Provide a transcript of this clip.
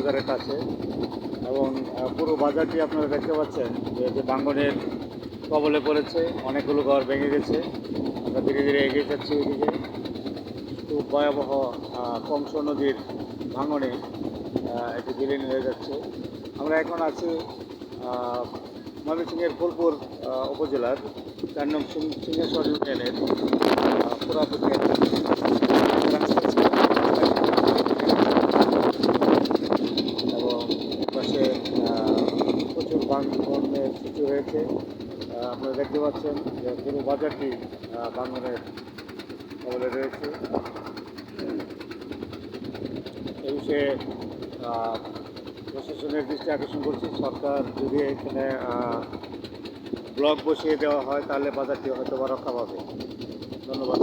বাজারের কাছে এবং পুরো বাজারটি আপনারা দেখতে পাচ্ছেন যে ভাঙ্গনের কবলে পড়েছে অনেকগুলো ঘর ভেঙে গেছে। আমরা ধীরে ধীরে এগিয়ে যাচ্ছি এদিকে। খুব ভয়াবহ কংস নদীর ভাঙনে এটি বিলীন হয়ে যাচ্ছে। আমরা এখন আছি ময়মনসিংহের ফুলপুর উপজেলার চার নং সিং- সিংহেশ্বর ইউনিয়নের আহ, সৃষ্টি হয়েছে। আপনারা দেখতে পাচ্ছেন যে পুরো বাজারটি ভাঙনের কবলে রয়েছে। এই বিষয়ে প্রশাসনের দৃষ্টি আকর্ষণ করছি, সরকার যদি এখানে ব্লক বসিয়ে দেওয়া হয়, তাহলে বাজারটি হয়তো বা রক্ষা পাবে। ধন্যবাদ।